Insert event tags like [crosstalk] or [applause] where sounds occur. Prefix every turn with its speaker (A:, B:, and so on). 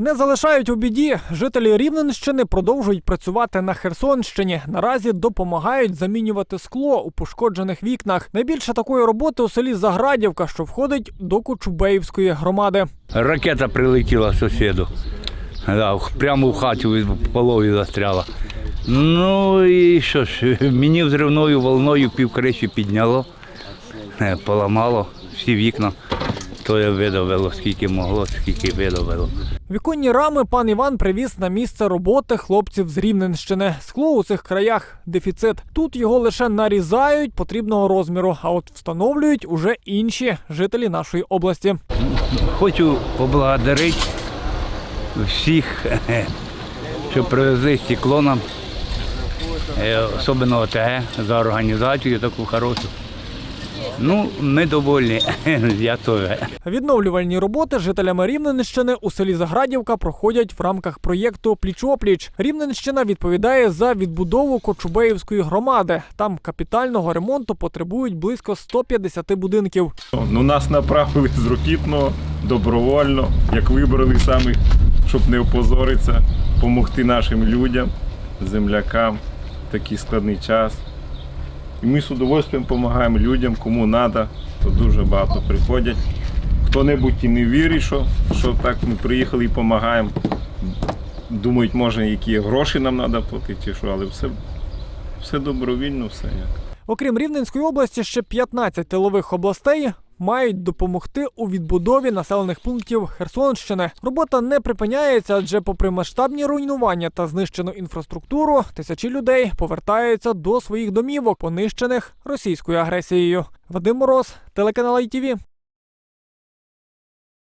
A: Не залишають у біді. Жителі Рівненщини продовжують працювати на Херсонщині. Наразі допомагають замінювати скло у пошкоджених вікнах. Найбільше такої роботи у селі Заградівка, що входить до Кочубеївської громади.
B: Ракета прилетіла сусіду. Да, прямо в хаті в полові застряла. Ну і що ж, [laughs] мені взривною волною півкриші підняло, е, поламало всі вікна. То я видавило, скільки могло, скільки видавило.
A: Віконні рами пан Іван привіз на місце роботи хлопців з Рівненщини. Скло у цих краях дефіцит. Тут його лише нарізають потрібного розміру, а от встановлюють уже інші жителі нашої області.
B: Хочу поблагодарити всіх, [laughs] що привезли стекло нам, е, особливо ОТГ за організацію таку хорошу. Ну, ми довольні, [laughs] я теж.
A: Відновлювальні роботи жителями Рівненщини у селі Заградівка проходять в рамках проєкту Пліч-опліч. Рівненщина відповідає за відбудову Кочубеївської громади. Там капітального ремонту потребують близько 150 будинків.
C: Ну, нас направили з рокітного добровольно, як вибрали самих, щоб не опозоритися, допомогти нашим людям, землякам в такий складний час. І ми з удовольствием допомагаємо людям, кому треба, то дуже багато приходять. Хто-небудь і не вірить, що, що так ми приїхали і допомагаємо. Думають, може, які гроші нам треба платити, що, але все, все добровільно, все як.
A: Окрім Рівненської області, ще 15 тилових областей мають допомогти у відбудові населених пунктів Херсонщини. Робота не припиняється, адже, попри масштабні руйнування та знищену інфраструктуру, тисячі людей повертаються до своїх домівок, понищених російською агресією. Вадим Мороз, телеканал ITV.